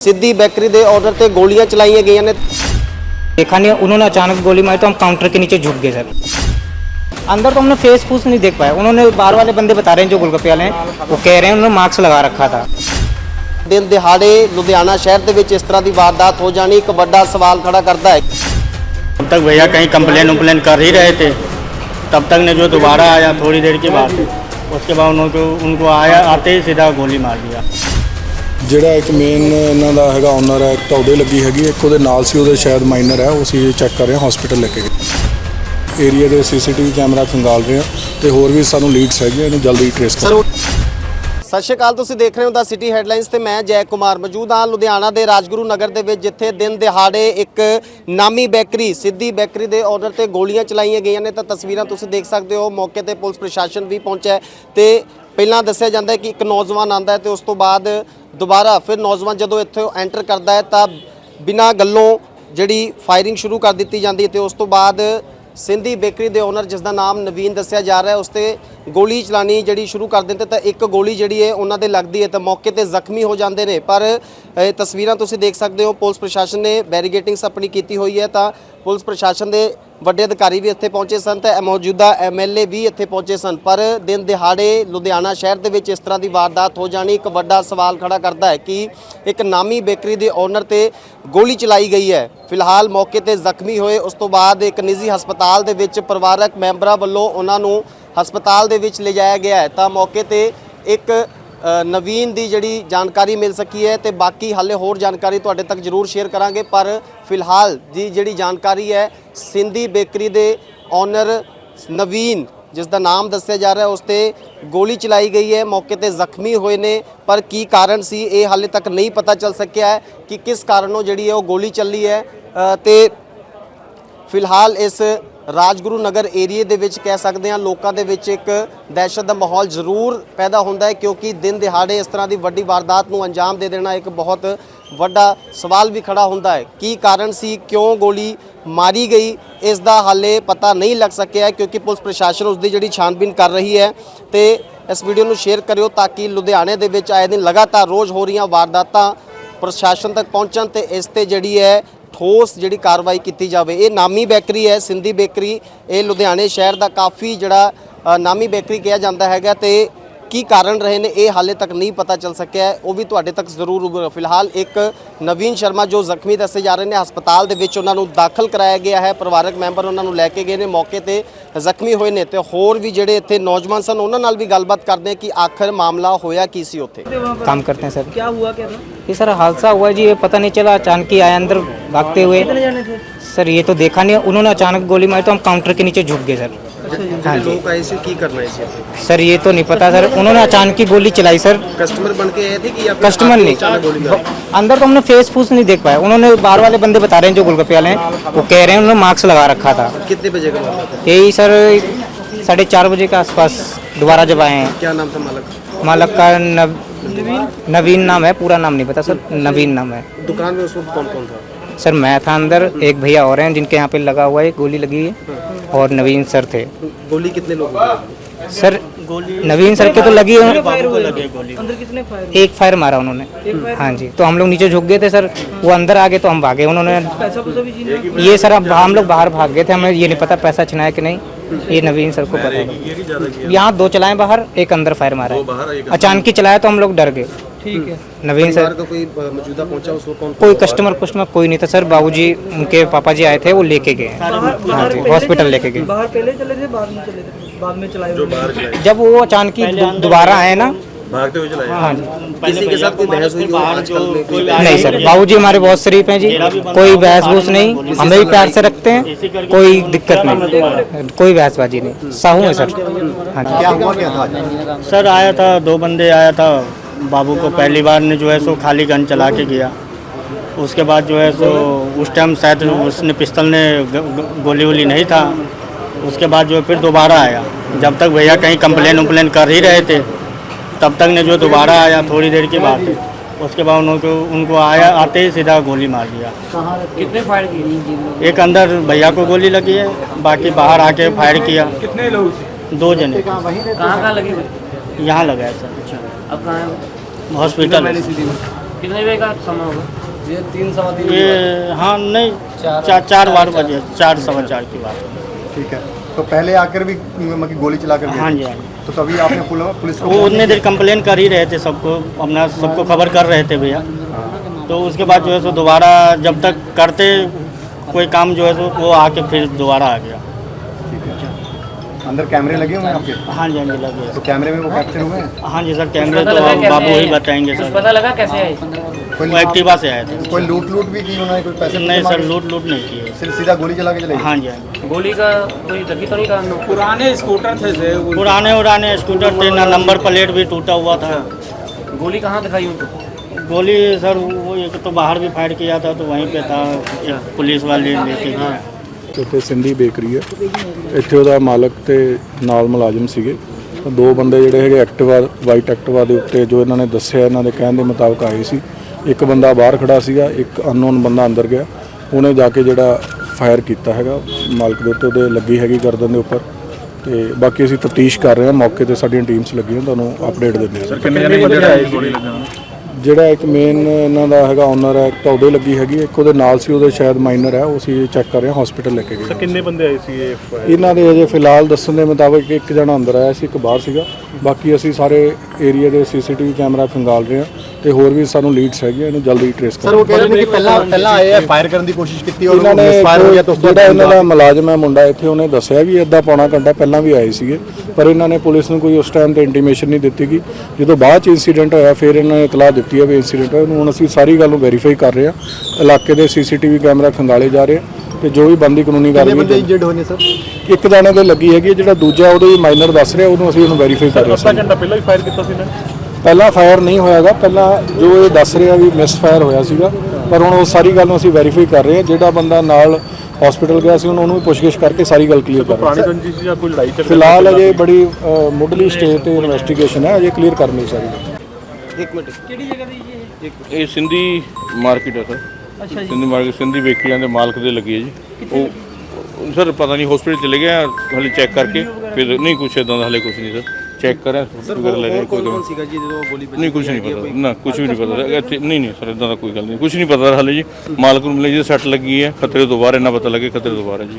ਸਿੱਧੀ ਬੇਕਰੀ ਦੇ ਆਰਡਰ ਤੇ ਗੋਲੀਆਂ ਚਲਾਈਆਂ ਗਈਆਂ ਨੇ देखा नहीं उन्होंने अचानक गोली मारी तो हम काउंटर के नीचे झुक गए सर अंदर तो हमने फेस फूस नहीं देख पाया उन्होंने बाहर वाले बंदे बता रहे हैं जो गोलगप्पे वाले हैं वो कह रहे हैं उन्होंने मास्क लगा रखा था ਦਿਨ ਦਿਹਾੜੇ ਲੁਧਿਆਣਾ ਸ਼ਹਿਰ ਦੇ ਵਿੱਚ ਇਸ ਤਰ੍ਹਾਂ ਦੀ ਵਾਰਦਾਤ ਹੋ ਜਾਣੀ ਇੱਕ ਵੱਡਾ ਸਵਾਲ ਖੜਾ ਕਰਦਾ ਹੈ तब तक भैया कहीं कंप्लेन उम्प्लेन कर ही रहे थे तब तक ने जो दोबारा आया थोड़ी देर की बात उसके बाद उनको उनको आया आते ही सीधा गोली मार दिया ਜਿਹੜਾ ਇੱਕ ਮੇਨ ਇਹਨਾਂ ਦਾ ਹੈਗਾ ਓਨਰ ਹੈ ਇੱਕ ਤਾਂ ਉਹਦੇ ਲੱਗੀ ਹੈਗੀ ਇੱਕ ਉਹਦੇ ਨਾਲ ਸੀ ਉਹਦੇ ਸ਼ਾਇਦ ਮਾਈਨਰ ਹੈ ਉਹ ਅਸੀਂ ਚੈੱਕ ਕਰ ਰਹੇ ਹਾਂ ਹਸਪੀਟਲ ਲੈ ਕੇ ਗਏ। ਏਰੀਆ ਦੇ ਸੀਸੀਟੀਵੀ ਕੈਮਰਾ ਖੰਗਾਲ ਰਹੇ ਹਾਂ ਤੇ ਹੋਰ ਵੀ ਸਾਨੂੰ ਲੀਡਸ ਹੈਗੇ ਇਹਨੂੰ ਜਲਦੀ ਟ੍ਰੇਸ ਕਰ। ਸਤਿ ਸ਼੍ਰੀ ਅਕਾਲ ਤੁਸੀਂ ਦੇਖ ਰਹੇ ਹੋ ਦਾ ਸਿਟੀ ਹੈਡਲਾਈਨਸ ਤੇ ਮੈਂ ਜੈ ਕੁਮਾਰ ਮੌਜੂਦ ਹਾਂ ਲੁਧਿਆਣਾ ਦੇ ਰਾਜਗੁਰੂ ਨਗਰ ਦੇ ਵਿੱਚ ਜਿੱਥੇ ਦਿਨ ਦਿਹਾੜੇ ਇੱਕ ਨਾਮੀ ਬੇਕਰੀ ਸਿੱਧੀ ਬੇਕਰੀ ਦੇ ਆਰਡਰ ਤੇ ਗੋਲੀਆਂ ਚਲਾਈਆਂ ਗਈਆਂ ਨੇ। ਤਾਂ ਤਸਵੀਰਾਂ ਤੁਸੀਂ ਦੇਖ ਸਕਦੇ ਹੋ ਮੌਕੇ ਤੇ ਪੁਲਿਸ ਪ੍ਰਸ਼ਾਸਨ ਵੀ ਪਹੁੰਚਿਆ ਤੇ ਪਹਿਲਾਂ ਦੱਸਿਆ ਜਾਂਦਾ ਹੈ ਕਿ ਇੱਕ ਨੌਜਵਾਨ ਆਂਦਾ ਹੈ ਤੇ ਉਸ ਤੋਂ ਬਾਅਦ ਦੁਬਾਰਾ ਫਿਰ ਨੌਜਵਾਨ ਜਦੋਂ ਇੱਥੇ ਐਂਟਰ ਕਰਦਾ ਹੈ ਤਾਂ ਬਿਨਾਂ ਗੱਲੋਂ ਜਿਹੜੀ ਫਾਇਰਿੰਗ ਸ਼ੁਰੂ ਕਰ ਦਿੱਤੀ ਜਾਂਦੀ ਹੈ ਤੇ ਉਸ ਤੋਂ ਬਾਅਦ ਸਿੰਧੀ ਬੇਕਰੀ ਦੇ ਓਨਰ ਜਿਸ ਦਾ ਨਾਮ ਨਵੀਨ ਦੱਸਿਆ ਜਾ ਰਿਹਾ ਹੈ, ਉਸ ਤੇ ਗੋਲੀ ਚਲਾਣੀ ਜਿਹੜੀ ਸ਼ੁਰੂ ਕਰ ਦਿੰਦੇ ਤਾਂ ਇੱਕ ਗੋਲੀ ਜਿਹੜੀ ਹੈ ਉਹਨਾਂ ਦੇ ਲੱਗਦੀ ਹੈ ਤਾਂ ਮੌਕੇ ਤੇ ਜ਼ਖਮੀ ਹੋ ਜਾਂਦੇ ਨੇ। ਪਰ ਇਹ ਤਸਵੀਰਾਂ ਤੁਸੀਂ ਦੇਖ ਸਕਦੇ ਹੋ, ਪੁਲਿਸ ਪ੍ਰਸ਼ਾਸਨ ਨੇ ਬੈਰੀਗੇਟਿੰਗਸ ਆਪਣੀ ਕੀਤੀ ਹੋਈ ਹੈ ਤਾਂ ਪੁਲਿਸ ਪ੍ਰਸ਼ਾਸਨ ਦੇ ਵੱਡੇ ਅਧਿਕਾਰੀ ਵੀ ਇੱਥੇ ਪਹੁੰਚੇ ਸਨ ਤੇ ਮੌਜੂਦਾ ਐਮਐਲਏ ਵੀ ਇੱਥੇ ਪਹੁੰਚੇ ਸਨ। ਪਰ ਦਿਨ ਦਿਹਾੜੇ ਲੁਧਿਆਣਾ ਸ਼ਹਿਰ ਦੇ ਵਿੱਚ ਇਸ ਤਰ੍ਹਾਂ ਦੀ ਵਾਰਦਾਤ ਹੋ ਜਾਣੀ ਇੱਕ ਵੱਡਾ ਸਵਾਲ ਖੜਾ ਕਰਦਾ ਹੈ ਕਿ ਇੱਕ ਨਾਮੀ ਬੇਕਰੀ ਦੇ ਓਨਰ ਤੇ ਗੋਲੀ ਚਲਾਈ ਗਈ ਹੈ। ਫਿਲਹਾਲ ਮੌਕੇ ਤੇ ਜ਼ਖਮੀ ਹੋਏ, ਉਸ ਤੋਂ ਬਾਅਦ ਇੱਕ ਨਿੱਜੀ ਹਸਪਤਾਲ ਦੇ ਵਿੱਚ ਪਰਿਵਾਰਕ ਮੈਂਬਰਾਂ ਵੱਲੋਂ ਉਹਨਾਂ ਨੂੰ ਹਸਪਤਾਲ ਦੇ ਵਿੱਚ ਲਿਜਾਇਆ ਗਿਆ ਹੈ। ਤਾਂ ਮੌਕੇ ਤੇ ਇੱਕ ਨਵੀਨ ਦੀ ਜਿਹੜੀ ਜਾਣਕਾਰੀ ਮਿਲ ਸਕੀ ਹੈ ਤੇ ਬਾਕੀ ਹਾਲੇ ਹੋਰ ਜਾਣਕਾਰੀ ਤੁਹਾਡੇ ਤੱਕ ਜ਼ਰੂਰ ਸ਼ੇਅਰ ਕਰਾਂਗੇ ਪਰ ਫਿਲਹਾਲ ਦੀ ਜਿਹੜੀ ਜਾਣਕਾਰੀ ਹੈ ਸਿੰਧੀ ਬੇਕਰੀ ਦੇ ਓਨਰ ਨਵੀਨ ਜਿਸ ਦਾ ਨਾਮ ਦੱਸਿਆ ਜਾ ਰਿਹਾ ਉਸ ਤੇ ਗੋਲੀ ਚਲਾਈ ਗਈ ਹੈ ਮੌਕੇ ਤੇ ਜ਼ਖਮੀ ਹੋਏ ਨੇ ਪਰ ਕੀ ਕਾਰਨ ਸੀ ਇਹ ਹਾਲੇ ਤੱਕ ਨਹੀਂ ਪਤਾ ਚੱਲ ਸਕਿਆ ਹੈ ਕਿ ਕਿਸ ਕਾਰਨੋਂ ਜਿਹੜੀ ਹੈ ਉਹ ਗੋਲੀ ਚੱਲੀ ਹੈ। ਅ, ਤੇ ਫਿਲਹਾਲ ਇਸ ਰਾਜਗੁਰੂ ਨਗਰ ਏਰੀਏ ਦੇ ਵਿੱਚ ਕਹਿ ਸਕਦੇ ਹਾਂ, ਲੋਕਾਂ ਦੇ ਵਿੱਚ ਇੱਕ ਦਹਿਸ਼ਤ ਦਾ ਮਾਹੌਲ ਜ਼ਰੂਰ ਪੈਦਾ ਹੁੰਦਾ ਹੈ ਕਿਉਂਕਿ ਦਿਨ ਦਿਹਾੜੇ ਇਸ ਤਰ੍ਹਾਂ ਦੀ ਵੱਡੀ ਵਾਰਦਾਤ ਨੂੰ ਅੰਜਾਮ ਦੇ ਦੇਣਾ ਇੱਕ ਬਹੁਤ ਵੱਡਾ ਸਵਾਲ ਵੀ ਖੜਾ ਹੁੰਦਾ ਹੈ। ਕੀ ਕਾਰਨ ਸੀ, ਕਿਉਂ ਗੋਲੀ ਮਾਰੀ ਗਈ, ਇਸ ਦਾ ਹਾਲੇ ਪਤਾ ਨਹੀਂ ਲੱਗ ਸਕਿਆ ਕਿਉਂਕਿ ਪੁਲਿਸ ਪ੍ਰਸ਼ਾਸਨ ਉਸ ਦੀ ਜਿਹੜੀ ਛਾਣਬੀਨ ਕਰ ਰਹੀ ਹੈ ਤੇ ਇਸ ਵੀਡੀਓ ਨੂੰ ਸ਼ੇਅਰ ਕਰਿਓ ਤਾਂ ਕਿ ਲੁਧਿਆਣੇ ਦੇ ਵਿੱਚ ਆਏ ਦਿਨ ਲਗਾਤਾਰ ਰੋਜ਼ ਹੋ ਰਹੀਆਂ ਵਾਰਦਾਤਾਂ ਪ੍ਰਸ਼ਾਸਨ ਤੱਕ ਪਹੁੰਚਣ ਤੇ ਇਸ ਤੇ ਜਿਹੜੀ ਹੈ ਠੋਸ ਜਿਹੜੀ ਕਾਰਵਾਈ ਕੀਤੀ ਜਾਵੇ। ਇਹ ਨਾਮੀ ਬੇਕਰੀ ਹੈ, ਸਿੰਧੀ ਬੇਕਰੀ। ਇਹ ਲੁਧਿਆਣੇ ਸ਼ਹਿਰ ਦਾ ਕਾਫੀ ਜਿਹੜਾ ਨਾਮੀ ਬੇਕਰੀ ਕਿਹਾ ਜਾਂਦਾ ਹੈਗਾ ਤੇ ਕੀ ਕਾਰਨ ਰਹੇ ਨੇ ਇਹ ਹਾਲੇ ਤੱਕ ਨਹੀਂ ਪਤਾ ਚੱਲ ਸਕਿਆ ਹੈ। ਉਹ ਵੀ ਤੁਹਾਡੇ ਤੱਕ ਜ਼ਰੂਰ ਉਭਰ- ਫਿਲਹਾਲ ਇੱਕ ਨਵੀਨ ਸ਼ਰਮਾ ਜੋ ਜ਼ਖਮੀ ਦੱਸੇ ਜਾ ਰਹੇ ਨੇ ਹਸਪਤਾਲ ਦੇ ਵਿੱਚ ਉਹਨਾਂ ਨੂੰ ਦਾਖਲ ਕਰਾਇਆ ਗਿਆ ਹੈ ਪਰਿਵਾਰਕ ਮੈਂਬਰ ਉਹਨਾਂ ਨੂੰ ਲੈ ਕੇ ਗਏ ਨੇ ਮੌਕੇ ਤੇ ਜ਼ਖਮੀ ਹੋਏ ਨੇ ਤੇ ਹੋਰ ਵੀ ਜਿਹੜੇ ਇੱਥੇ ਨੌਜਵਾਨ ਸਨ ਉਹਨਾਂ ਨਾਲ ਵੀ ਗੱਲਬਾਤ ਕਰਦੇ ਹਾਂ ਕਿ ਆਖਰ ਮਾਮਲਾ ਹੋਇਆ ਕੀ ਸੀ ਉੱਥੇ काम करते हैं सर क्या हुआ क्या ये सर हादसा हुआ जी ये पता नहीं चला अचानक ही आया अंदर भागते हुए सर ये तो देखा नहीं उन्होंने अचानक गोली मारी तो हम काउंटर के नीचे झुक गए सर अच्छा, हाँ जी। की करना है सर ये तो नहीं पता सर। उन्होंने अचानक की गोली चलाई सर। कस्टमर बन के आए थे कि कस्टमर नहीं। अंदर तो हमने फेस फूस नहीं देख पाया। उन्होंने बाहर वाले बंदे बता रहे हैं जो गोलगप्पे वाले हैं वो कह रहे हैं उन्होंने मास्क लगा रखा था। कितने बजे का यही सर साढ़े चार बजे के आसपास दोबारा जब आए हैं। क्या नाम था मालक? मालक का नवीन? नवीन नाम है पूरा नाम नहीं पता सर। नवीन नाम है। दुकान में उस वक्त कौन कौन था? सर मैं था अंदर एक भैया और हैं जिनके यहाँ पे लगा हुआ है गोली लगी है और नवीन सर थे। गोली कितने लोगों? सर नवीन सर के तो लगी है एक फायर मारा उन्होंने। हाँ जी तो हम लोग नीचे झुक गए थे सर वो अंदर आ गए तो हम भागे। उन्होंने ये सर अब हम लोग बाहर भाग गए थे हमें ये नहीं पता पैसा छिनाया कि नहीं ये नवीन सर को पता है। यहाँ दो चलाए बाहर एक अंदर फायर मारा है। अचानक ही चलाया तो हम लोग डर गए। ठीक है। नवीन सर। का कोई मौजूदा पहुँचा उस वक्त कौन कोई कस्टमर कस्टमर कोई नहीं था सर। बाबूजी उनके पापा जी आए थे वो लेके गए। हाँ जी हॉस्पिटल लेके गए। बाहर पहले चले थे बाद में चले थे? बाद में चलाए जो बाहर जब वो अचानक दोबारा आए ना। हाँ जी। किसी के साथ कोई बहस हुई हो नहीं सर बाबूजी हमारे बहुत शरीफ हैं जी। कोई बहस बूस नहीं हमें भी प्यार से रखते हैं। कोई दिक्कत नहीं। कोई बहसबाजी नहीं। साहू है सर। हाँ जी। सर आया था दो बंदे आया था। बाबू को पहली बार ने जो है सो खाली गन चला के गया। उसके बाद जो है सो उस टाइम शायद उसने पिस्तल ने गोली वोली नहीं था। उसके बाद जो है फिर दोबारा आया। जब तक भैया कहीं कंप्लेन उम्प्लेन कर ही रहे थे तब तक ने जो दोबारा आया थोड़ी देर की बात उसके बाद उनको उनको आया आते ही सीधा गोली मार दिया। कितने फायर किए एक अंदर भैया को गोली लगी है बाकी बाहर आके फायर किया। कितने लोग दो जने। कहाँ कहाँ लगी यहाँ लगाया सर। अपना हॉस्पिटल। कितने बजे का समय होगा? ये तीन सवा तीन ये हाँ नहीं चार चार, चार बार बजे चार सवा चार की बात। ठीक है। तो पहले आकर भी मतलब गोली चला कर हाँ जी हाँ जी। तो तभी आपने पुलिस को वो उतने देर कंप्लेन कर ही रहे थे सबको अपना सबको खबर कर रहे थे भैया। हाँ। तो उसके बाद जो है सो दोबारा जब तक करते कोई काम जो है सो वो आके फिर दोबारा आ गया। अंदर कैमरे लगे हुए हैं आपके? हाँ जी हाँ जी लगे तो कैमरे में वो कैप्चर हुए हैं? हाँ जी सर कैमरे तो अब बाबू ही बताएँगे सर। पता लगा कैसे आए? कोई वो एक्टिवा से आए थे। कोई लूट लूट भी की उन्होंने? कोई पैसे नहीं सर लूट लूट नहीं किए सिर्फ़ सीधा गोली चला के चले गए? हाँ जी हाँ जी। गोली का कोई लगी तो नहीं था पुराने स्कूटर थे से पुराने उराने स्कूटर थे ना नंबर प्लेट भी टूटा हुआ था। गोली कहाँ दिखाई उनको? गोली सर वो एक तो बाहर भी फायर किया था तो वहीं पे था एक पुलिस वाले लेके गए। ਉੱਥੇ ਸਿੰਧੀ ਬੇਕਰੀ ਹੈ। ਇੱਥੇ ਉਹਦਾ ਮਾਲਕ ਤੇ ਨਾਲ ਮੁਲਾਜ਼ਮ ਸੀਗੇ। ਦੋ ਬੰਦੇ ਜਿਹੜੇ ਹੈਗੇ ਐਕਟਿਵਾ, ਵਾਈਟ ਐਕਟਿਵਾ ਦੇ ਉੱਤੇ ਜੋ ਇਹਨਾਂ ਨੇ ਦੱਸਿਆ, ਇਹਨਾਂ ਦੇ ਕਹਿਣ ਦੇ ਮੁਤਾਬਕ ਆਏ ਸੀ। ਇੱਕ ਬੰਦਾ ਬਾਹਰ ਖੜਾ ਸੀਗਾ, ਇੱਕ ਅਨਨੋਨ ਬੰਦਾ ਅੰਦਰ ਗਿਆ। ਉਹਨੇ ਜਾ ਕੇ ਜਿਹੜਾ ਫਾਇਰ ਕੀਤਾ ਹੈਗਾ, ਮਾਲਕ ਦੇ ਉੱਤੇ ਉਹਦੇ ਲੱਗੀ ਹੈਗੀ ਗਰਦਨ ਦੇ ਉੱਪਰ। ਤੇ ਬਾਕੀ ਅਸੀਂ ਤਫਤੀਸ਼ ਕਰ ਰਹੇ ਹਾਂ, ਮੌਕੇ ਤੇ ਸਾਡੀਆਂ ਟੀਮਸ ਲੱਗੀਆਂ, ਤੁਹਾਨੂੰ ਅਪਡੇਟ ਦਿੰਦੇ ਹਾਂ। ਸਰ, ਕਿੰਨੇ ਜਣੇ ਬੰਦੇ ਆਏ ਗੋਲੀ ਜਿਹੜਾ ਇੱਕ ਮੇਨ ਇਹਨਾਂ ਦਾ ਹੈਗਾ ਓਨਰ ਹੈ ਉਹਦੇ ਲੱਗੀ ਹੈਗੀ ਇੱਕ ਉਹਦੇ ਨਾਲ ਸੀ ਉਹਦੇ ਸ਼ਾਇਦ ਮਾਈਨਰ ਹੈ ਉਹ ਅਸੀਂ ਚੈੱਕ ਕਰ ਰਹੇ ਹਸਪੀਟਲ ਲੈ ਕੇ ਗਏ ਕਿੰਨੇ ਬੰਦੇ ਆਏ ਸੀ ਇਹ ਇਹਨਾਂ ਦੇ ਅਜੇ ਫਿਲਹਾਲ ਦੱਸਣ ਦੇ ਮੁਤਾਬਕ ਇੱਕ ਜਣਾ ਅੰਦਰ ਆਇਆ ਸੀ ਇੱਕ ਬਾਹਰ ਸੀਗਾ। ਬਾਕੀ ਅਸੀਂ ਸਾਰੇ ਏਰੀਆ ਦੇ ਸੀਸੀਟੀਵੀ ਕੈਮਰਾ ਖੰਗਾਲ ਰਹੇ ਹਾਂ। ਤੇ ਹੋਰ ਵੀ ਸਾਨੂੰ ਲੀਡਸ ਹੈਗੇ ਇਹਨੂੰ ਜਲਦੀ ਟ੍ਰੇਸ ਸਰ ਉਹ ਕਰ ਕਿ ਪਹਿਲਾਂ ਪਹਿਲਾਂ ਆਏ ਆ ਫਾਇਰ ਕਰਨ ਦੀ ਕੋਸ਼ਿਸ਼ ਕੀਤੀ ਔਰ ਉਹਨਾਂ ਨੇ ਫਾਇਰ ਹੋ ਗਿਆ ਤਾਂ ਉਸ ਇਹਨਾਂ ਦਾ ਮੁਲਾਜ਼ਮ ਹੈ ਮੁੰਡਾ ਇੱਥੇ ਉਹਨੇ ਦੱਸਿਆ ਵੀ ਅੱਧਾ ਪੌਣਾ ਘੰਟਾ ਪਹਿਲਾਂ ਵੀ ਆਏ ਸੀਗੇ ਪਰ ਇਹਨਾਂ ਨੇ ਪੁਲਿਸ ਨੂੰ ਕੋਈ ਉਸ ਟਾਈਮ ਤੇ ਇੰਟੀਮੇਸ਼ਨ ਨਹੀਂ ਦਿੱਤੀ ਕਿ ਜਦੋਂ ਬਾਅਦ ਚ ਇਨਸੀਡੈਂਟ ਹੋਇਆ ਫਿਰ ਇਹਨਾਂ ਨੇ ਇਤਲਾਹ ਦਿੱਤੀ ਹੈ ਵੀ ਇਨਸੀਡੈਂਟ ਹੋਇਆ। ਹੁਣ ਅਸੀਂ ਸਾਰੀ ਗੱਲ ਨੂੰ ਵੈਰੀਫਾਈ ਕਰ ਰਹੇ ਹਾਂ ਇਲਾਕੇ ਦੇ ਸੀਸੀਟੀਵੀ ਕੈਮਰਾ ਖੰਗਾਲੇ ਜਾ ਰਹੇ ਆ ਤੇ ਜੋ ਵੀ ਬੰਦੀ ਕਾਨੂੰਨੀ ਗੱਲ ਕਾਰਵਾਈ ਇੱਕ ਜਾਣੇ ਦੇ ਲੱਗੀ ਹੈਗੀ ਹੈ, ਜਿਹੜਾ ਦੂਜਾ ਉਹਦੇ ਮਾਈਨਰ ਦੱਸ ਰਿਹਾ ਉਹਨੂੰ ਅਸੀਂ ਉਹਨੂੰ ਵੈਰੀਫਾਈ ਕਰ ਰਹੇ ਹਾਂ। ਘੰਟਾ ਪਹਿਲਾਂ ਹੀ ਫਾਇਰ ਕੀਤਾ ਸੀ ਨਾ। ਪਹਿਲਾਂ ਫਾਇਰ ਨਹੀਂ ਹੋਇਆਗਾ ਪਹਿਲਾਂ ਜੋ ਇਹ ਦੱਸ ਰਿਹਾ ਵੀ ਮਿਸ ਫਾਇਰ ਹੋਇਆ ਸੀਗਾ ਪਰ ਹੁਣ ਉਹ ਸਾਰੀ ਗੱਲ ਨੂੰ ਅਸੀਂ ਵੈਰੀਫਾਈ ਕਰ ਰਹੇ ਹਾਂ ਜਿਹੜਾ ਬੰਦਾ ਨਾਲ ਹਸਪੀਟਲ ਗਿਆ ਸੀ ਉਹਨੂੰ ਵੀ ਪੁੱਛਗਿੱਛ ਕਰਕੇ ਸਾਰੀ ਗੱਲ ਕਲੀਅਰ ਕਰ ਰਹੇ ਪੁਰਾਣੀ ਹਾਂ ਰੰਜਿਸ਼ ਜਾਂ ਕੋਈ ਲੜਾਈ ਝਗੜਾ ਫਿਲਹਾਲ ਅਜੇ ਬੜੀ ਮੁੱਢਲੀ ਸਟੇਜ ਤੇ ਇਨਵੈਸਟੀਗੇਸ਼ਨ ਹੈ ਅਜੇ ਕਲੀਅਰ ਕਰਨੀ ਸਾਰੀ। ਇੱਕ ਮਿੰਟ। ਕਿਹੜੀ ਜਗ੍ਹਾ ਦੀ ਇਹ? ਇਹ ਸਿੰਧੀ ਮਾਰਕੀਟ ਹੈ ਸਰ। ਅੱਛਾ ਜੀ। ਸਿੰਧੀ ਮਾਰਕੀਟ ਸਿੰਧੀ ਬੇਕਰੀਆਂ ਦੇ ਮਾਲਕ ਦੇ ਲੱਗੀ ਹੈ ਜੀ। ਉਹ ਸਰ ਪਤਾ ਨਹੀਂ ਹਸਪੀਟਲ ਚਲੇ ਗਏ ਆ, ਹਲੇ ਚੈੱਕ ਕਰਕੇ। ਫਿਰ ਨਹੀਂ ਕੁਛ ਇਦਾਂ ਦਾ ਹਲੇ ਕੁਛ ਨਹੀਂ ਸਰ। ਚੈੱਕ ਕਰਾਂ ਵਗੈਰਾ ਲੈ ਰਹੇ ਕੋਈ ਕੌਣ ਸੀਗਾ ਜੀ ਜਦੋਂ ਗੋਲੀ ਵੱਜੀ ਨਹੀਂ ਕੁਛ ਨਹੀਂ ਪਤਾ। ਨਾ ਕੁਛ ਵੀ ਨਹੀਂ ਪਤਾ। ਇੱਥੇ ਨਹੀਂ ਨਹੀਂ ਸਰ ਇਦਾਂ ਦਾ ਕੋਈ ਗੱਲ ਨਹੀਂ। ਕੁਛ ਨਹੀਂ ਪਤਾ ਹਲੇ ਜੀ। ਮਾਲਕ ਨੂੰ ਮਿਲੇ ਜੀ ਸੱਟ ਲੱਗੀ ਹੈ। ਖਤਰੇ ਤੋਂ ਬਾਹਰ ਇੰਨਾ ਪਤਾ ਲੱਗੇ ਖਤਰੇ ਤੋਂ ਬਾਹਰ ਹੈ ਜੀ।